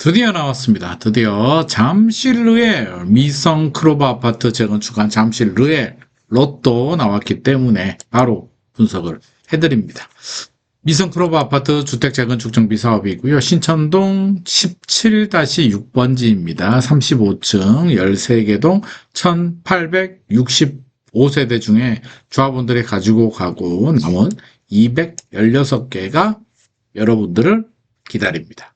드디어 나왔습니다. 드디어 잠실 르엘 미성 크로바 아파트 재건축한 잠실 르엘 로또 나왔기 때문에 바로 분석을 해드립니다. 미성 크로바 아파트 주택 재건축 정비 사업이고요. 신천동 17-6번지입니다. 35층 13개 동 1865세대 중에 조합원들이 가지고 가고 남은 216개가 여러분들을 기다립니다.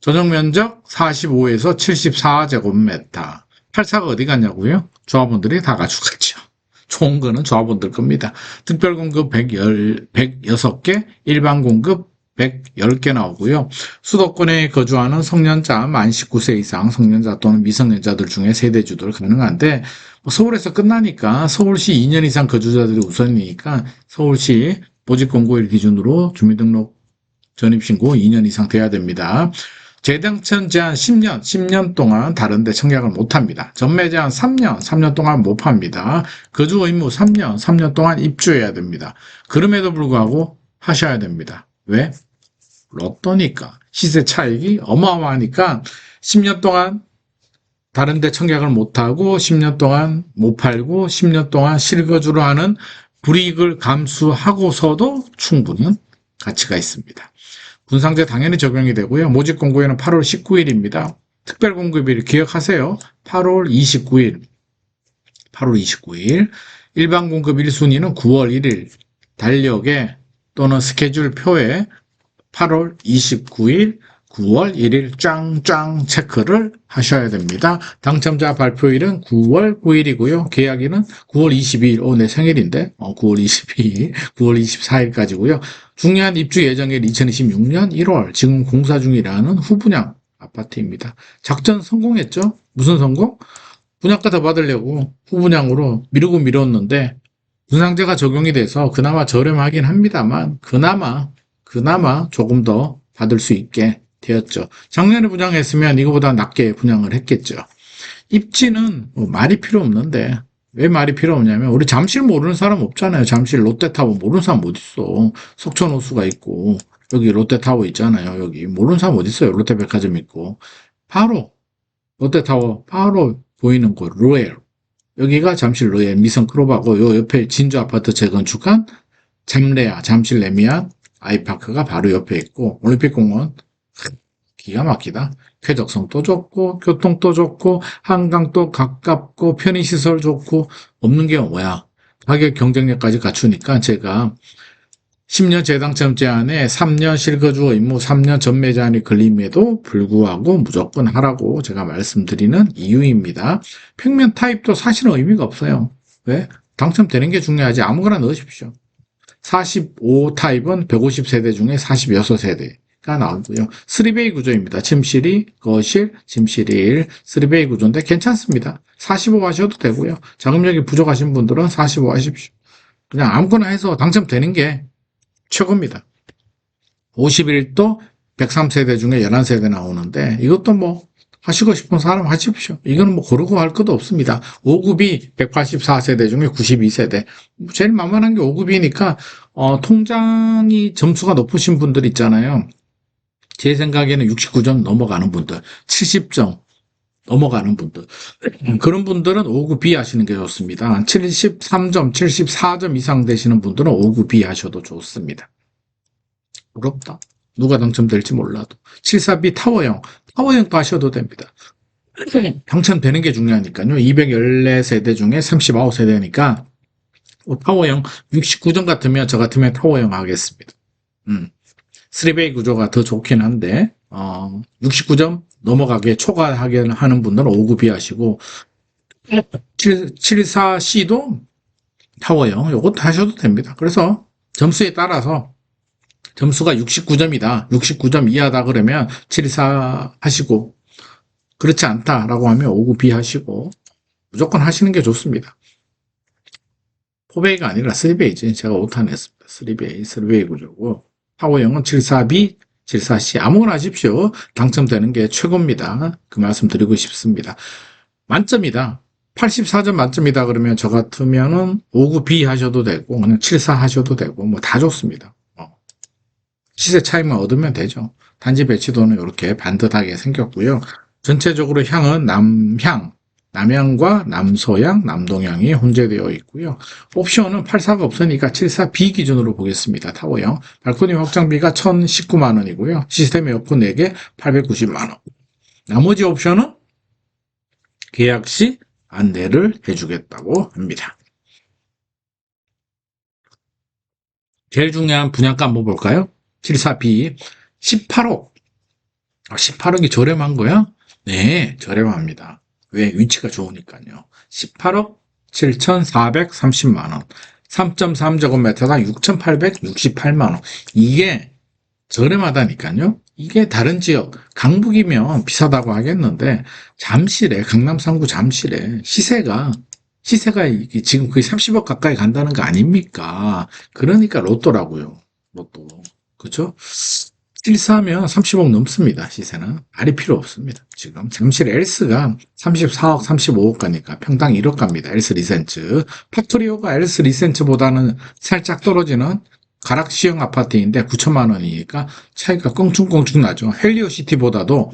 전용 면적 45에서 74제곱미터. 84가 어디 갔냐고요? 조합원들이 다 가져갔죠. 좋은 거는 조합원들 겁니다. 특별 공급 110, 106개, 일반 공급 110개 나오고요. 수도권에 거주하는 성년자 만 19세 이상 성년자 또는 미성년자들 중에 세대주들 가능한데 뭐 서울에서 끝나니까 서울시 2년 이상 거주자들이 우선이니까 서울시 모집공고일 기준으로 주민등록 전입신고 2년 이상 돼야 됩니다. 재당첨 제한 10년, 10년 동안 다른데 청약을 못합니다. 전매 제한 3년, 3년 동안 못 팝니다. 거주 의무 3년, 3년 동안 입주해야 됩니다. 그럼에도 불구하고 하셔야 됩니다. 왜? 로또니까. 시세 차익이 어마어마하니까 10년 동안 다른데 청약을 못하고 10년 동안 못 팔고 10년 동안 실거주로 하는 불이익을 감수하고서도 충분한 가치가 있습니다. 분상제 당연히 적용이 되고요. 모집 공고에는 8월 19일입니다. 특별 공급일 기억하세요. 8월 29일. 8월 29일. 일반 공급 1순위는 9월 1일. 달력에 또는 스케줄 표에 8월 29일, 9월 1일 짱짱 체크를 하셔야 됩니다. 당첨자 발표일은 9월 9일이고요. 계약일은 9월 22일, 오, 내 생일인데, 어, 9월 22일, 9월 24일까지고요. 중요한 입주 예정일 2026년 1월, 지금 공사 중이라는 후분양 아파트입니다. 작전 성공했죠? 무슨 성공? 분양가 더 받으려고 후분양으로 미루고 미뤘는데, 분상제가 적용이 돼서 그나마 저렴하긴 합니다만, 그나마, 그나마 조금 더 받을 수 있게 되었죠. 작년에 분양했으면 이거보다 낮게 분양을 했겠죠. 입지는 뭐 말이 필요 없는데 왜 말이 필요 없냐면 우리 잠실 모르는 사람 없잖아요. 잠실 롯데타워 모르는 사람 어디 있어? 석촌호수가 있고 여기 롯데타워 있잖아요. 여기 모르는 사람 어디 있어요? 롯데백화점 있고 바로 롯데타워 바로 보이는 곳 로엘 여기가 잠실 로엘 미성 크로바고 요 옆에 진주 아파트 재건축한 잠레아 잠실 레미안 아이파크가 바로 옆에 있고 올림픽공원 기가 막히다. 쾌적성도 좋고 교통도 좋고 한강도 가깝고 편의시설 좋고 없는 게 뭐야. 가격 경쟁력까지 갖추니까 제가 10년 재당첨 제한에 3년 실거주 의무 3년 전매 제한이 걸림에도 불구하고 무조건 하라고 제가 말씀드리는 이유입니다. 평면 타입도 사실은 의미가 없어요. 왜? 당첨되는 게 중요하지 아무거나 넣으십시오. 45 타입은 150세대 중에 46세대 가 나오고요. 3베이 구조입니다. 침실이, 거실, 침실이 1, 3베이 구조인데 괜찮습니다. 45 하셔도 되고요. 자금력이 부족하신 분들은 45 하십시오. 그냥 아무거나 해서 당첨되는 게 최고입니다. 51도 103세대 중에 11세대 나오는데 이것도 뭐 하시고 싶은 사람 하십시오. 이거는 뭐 고르고 할 것도 없습니다. 5급이 184세대 중에 92세대. 제일 만만한 게 5급이니까 어, 통장이 점수가 높으신 분들 있잖아요. 제 생각에는 69점 넘어가는 분들, 70점 넘어가는 분들. 그런 분들은 5급 B 하시는 게 좋습니다. 73점, 74점 이상 되시는 분들은 5급 B 하셔도 좋습니다. 부럽다. 누가 당첨될지 몰라도. 74B 타워형, 타워형도 하셔도 됩니다. 당첨되는 게 중요하니까요. 214세대 중에 39세대니까 타워형 69점 같으면 저 같으면 타워형 하겠습니다. 음. 3베이 구조가 더 좋긴 한데 어, 69점 넘어가게 초과하게 하는 분들은 5급 이 하시고 74C도 타워형 요것도 하셔도 됩니다. 그래서 점수에 따라서 점수가 69점이다. 69점 이하다 그러면 74 하시고 그렇지 않다라고 하면 5급 B 하시고 무조건 하시는 게 좋습니다. 4베이가 아니라 3베이지. 제가 오탄 했습니다. 3베이, 3베이 구조고 타워형은 74B, 74C 아무거나 하십시오. 당첨되는 게 최고입니다. 그 말씀 드리고 싶습니다. 만점이다. 84점 만점이다 그러면 저 같으면은 5급 B 하셔도 되고 그냥 74 하셔도 되고 뭐 다 좋습니다. 어. 시세 차이만 얻으면 되죠. 단지 배치도는 이렇게 반듯하게 생겼고요. 전체적으로 향은 남향, 남향과 남서향, 남동향이 혼재되어 있고요. 옵션은 84가 없으니까 74B 기준으로 보겠습니다. 타워형. 발코니 확장비가 1,019만 원이고요. 시스템 에어컨 4개 890만 원. 나머지 옵션은 계약 시 안내를 해주겠다고 합니다. 제일 중요한 분양가 한번 볼까요? 74B 18억. 18억이 저렴한 거야? 네, 저렴합니다. 왜? 위치가 좋으니까요. 18억 7,430만 원. 3.3제곱미터당 6,868만 원. 이게 저렴하다니까요. 이게 다른 지역, 강북이면 비싸다고 하겠는데, 잠실에, 강남 3구 잠실에 시세가, 시세가 지금 거의 30억 가까이 간다는 거 아닙니까? 그러니까 로또라고요. 로또. 그죠? 1사면 30억 넘습니다. 시세는. 말이 필요 없습니다. 지금 잠실 엘스가 34억, 35억 가니까 평당 1억 갑니다. 엘스 리센츠. 팩토리오가 엘스 리센츠보다는 살짝 떨어지는 가락 시형 아파트인데 9천만 원이니까 차이가 껑충껑충 나죠. 헬리오시티보다도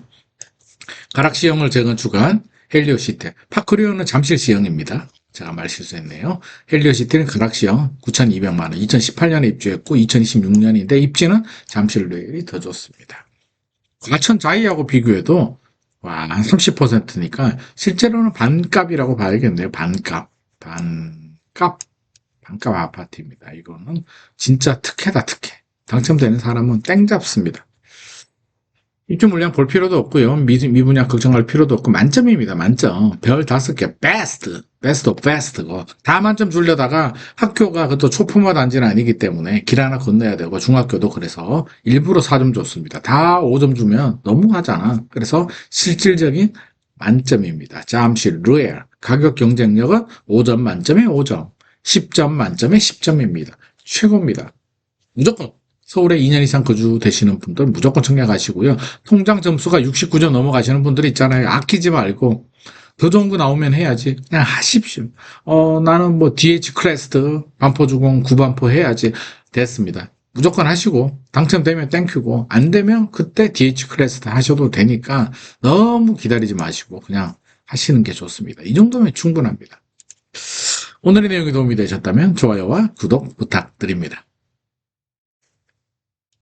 가락 시형을 재건축한 헬리오시티. 파크리오는 잠실 시형입니다. 제가 말 실수했네요. 헬리오시티는 가락시형 9,200만 원. 2018년에 입주했고 2026년인데 입지는 잠실 레일이 더 좋습니다. 과천 자이하고 비교해도 와, 한 30%니까 실제로는 반값이라고 봐야겠네요. 반값. 반값. 반값 아파트입니다. 이거는 진짜 특혜다, 특혜. 당첨되는 사람은 땡 잡습니다. 입주 물량 볼 필요도 없고요. 미, 미분양 걱정할 필요도 없고 만점입니다. 만점. 별 다섯 개 베스트. 베스트 오브 베스트고 다 만점 주려다가 학교가 그것도 초품화 단지는 아니기 때문에 길 하나 건너야 되고 중학교도 그래서 일부러 4점 줬습니다. 다 5점 주면 너무하잖아. 그래서 실질적인 만점입니다. 잠실 루엘 가격 경쟁력은 5점 만점에 5점 10점 만점에 10점입니다. 최고입니다. 무조건 서울에 2년 이상 거주되시는 분들 무조건 청약하시고요. 통장 점수가 69점 넘어가시는 분들 있잖아요. 아끼지 말고 더 좋은 거 나오면 해야지. 그냥 하십시오. 어, 나는 뭐 DH 클래스트 반포주공 구반포 해야지. 됐습니다. 무조건 하시고 당첨되면 땡큐고 안 되면 그때 DH 클래스트 하셔도 되니까 너무 기다리지 마시고 그냥 하시는 게 좋습니다. 이 정도면 충분합니다. 오늘의 내용이 도움이 되셨다면 좋아요와 구독 부탁드립니다.